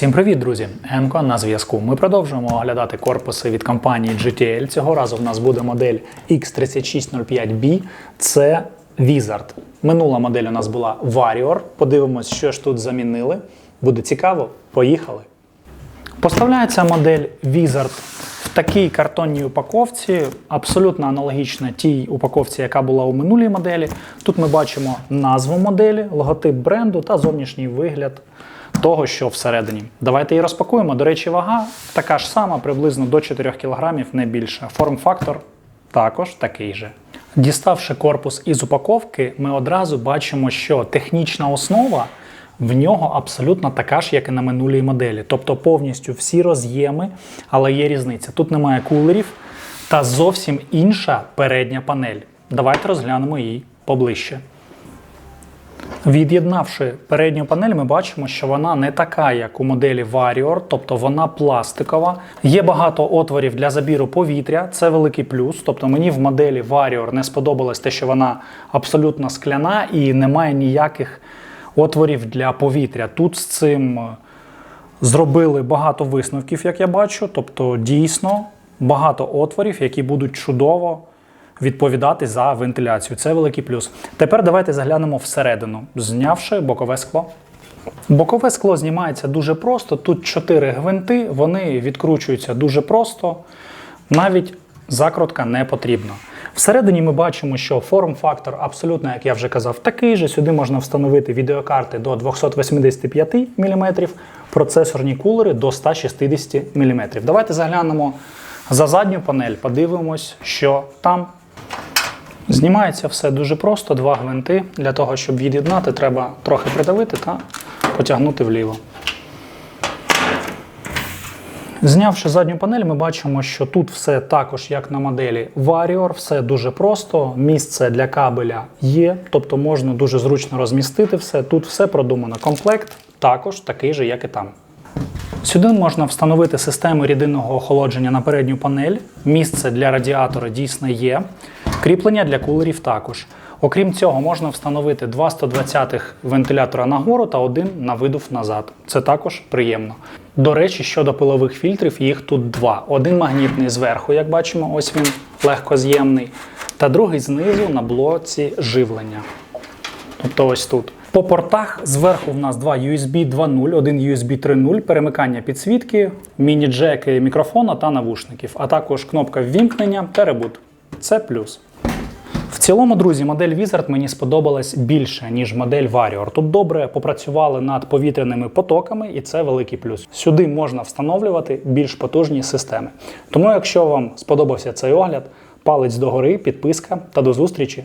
Всім привіт, друзі! Енко на зв'язку. Ми продовжуємо оглядати корпуси від компанії GTL. Цього разу в нас буде модель X3605B. Це Wizard. Минула модель у нас була Warrior. Подивимось, що ж тут замінили. Буде цікаво. Поїхали. Поставляється модель Wizard в такій картонній упаковці, абсолютно аналогічна тій упаковці, яка була у минулій моделі. Тут ми бачимо назву моделі, логотип бренду та зовнішній вигляд того, що всередині. Давайте її розпакуємо. До речі, вага така ж сама, приблизно до 4 кг, не більше. Форм-фактор також такий же. Діставши корпус із упаковки, ми одразу бачимо, що технічна основа в нього абсолютно така ж, як і на минулій моделі. Тобто повністю всі роз'єми, але є різниця. Тут немає кулерів та зовсім інша передня панель. Давайте розглянемо її поближче. Від'єднавши передню панель, ми бачимо, що вона не така, як у моделі Warrior, тобто вона пластикова. Є багато отворів для забіру повітря, це великий плюс. Тобто мені в моделі Warrior не сподобалось те, що вона абсолютно скляна і немає ніяких отворів для повітря. Тут з цим е, зробили багато висновків, як я бачу. Тобто, дійсно багато отворів, які будуть чудово відповідати за вентиляцію. Це великий плюс. Тепер давайте заглянемо всередину, знявши бокове скло. Бокове скло знімається дуже просто. Тут чотири гвинти, вони відкручуються дуже просто, навіть закрутка не потрібна. Всередині ми бачимо, що форм-фактор абсолютно, як я вже казав, такий же. Сюди можна встановити відеокарти до 285 мм, процесорні кулери до 160 мм. Давайте заглянемо за задню панель, подивимось, що там. Знімається все дуже просто, два гвинти. Для того, щоб від'єднати, треба трохи придавити та потягнути вліво. Знявши задню панель, ми бачимо, що тут все також, як на моделі Warrior, все дуже просто. Місце для кабеля є, тобто можна дуже зручно розмістити все. Тут все продумано. Комплект також такий же, як і там. Сюди можна встановити систему рідинного охолодження на передню панель. Місце для радіатора дійсно є. Кріплення для кулерів також. Окрім цього, можна встановити два 120 вентилятора нагору та один на видув назад. Це також приємно. До речі, щодо пилових фільтрів, їх тут два. Один магнітний зверху, як бачимо, ось він легкоз'ємний, та другий знизу на блоці живлення. Тобто ось тут. По портах зверху в нас два USB 2.0, один USB 3.0, перемикання підсвітки, міні-джеки мікрофона та навушників, а також кнопка ввімкнення та ребут. Це плюс. Цілому, друзі, модель Wizard мені сподобалась більше, ніж модель Warrior. Тут добре попрацювали над повітряними потоками, і це великий плюс. Сюди можна встановлювати більш потужні системи. Тому, якщо вам сподобався цей огляд, палець догори, підписка та до зустрічі!